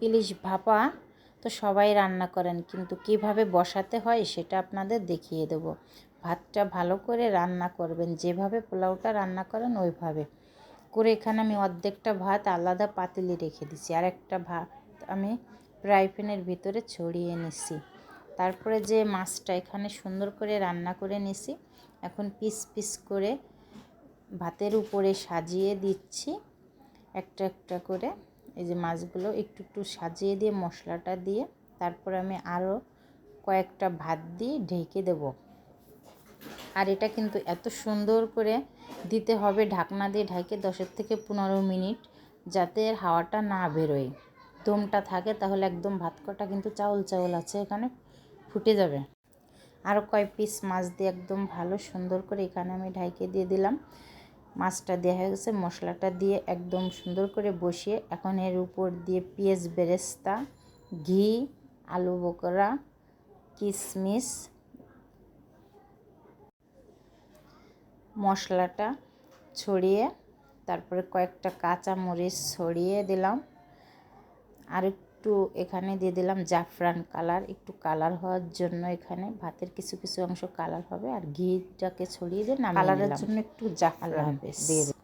ইলিশ ভাপা তো সবাই রান্না করেন, কিন্তু কীভাবে বসাতে হয় সেটা আপনাদের দেখিয়ে দেবো। ভাতটা ভালো করে রান্না করবেন, যেভাবে পোলাওটা রান্না করেন ওইভাবে। করে এখানে আমি অর্ধেকটা ভাত আলাদা পাতিলে রেখে দিছি, আর একটা ভাত আমি ফ্রাই প্যানের ভিতরে ছড়িয়ে নিছি। তারপরে যে মাছটা এখানে সুন্দর করে রান্না করে নিছি, এখন পিস পিস করে ভাতের উপরে সাজিয়ে দিচ্ছি, একটা একটা করে। এই যে মাছগুলো একটু একটু সাজিয়ে দিয়ে, মশলাটা দিয়ে তারপর আমি আরও কয়েকটা ভাত দিয়ে ঢেকে দেব। আর এটা কিন্তু এত সুন্দর করে দিতে হবে, ঢাকনা দিয়ে ঢাকে দশের থেকে পনেরো মিনিট যাতে হাওয়াটা না বেরোয়। দমটা থাকে তাহলে একদম ভাত কটা কিন্তু চাউল চাউল আছে এখানে, ফুটে যাবে। আরও কয় পিস মাছ দিয়ে একদম ভালো সুন্দর করে এখানে আমি ঢাইকে দিয়ে দিলাম। মাছটা দেওয়া হয়ে গেছে, মশলাটা দিয়ে একদম সুন্দর করে বসিয়ে এখন এর উপর দিয়ে পেঁয়াজ বেরেস্তা, ঘি, আলু বকরা কিশমিশ মশলাটা ছড়িয়ে তারপরে কয়েকটা কাঁচা মরিচ ছড়িয়ে দিলাম। আর একটু এখানে দিয়ে দিলাম জাফরান কালার একটু কালার হওয়ার জন্য এখানে ভাতের কিছু কিছু অংশ কালার হবে আর ঘিটাকে ছড়িয়ে দিয়ে কালারের জন্য একটু জাফরান দিয়ে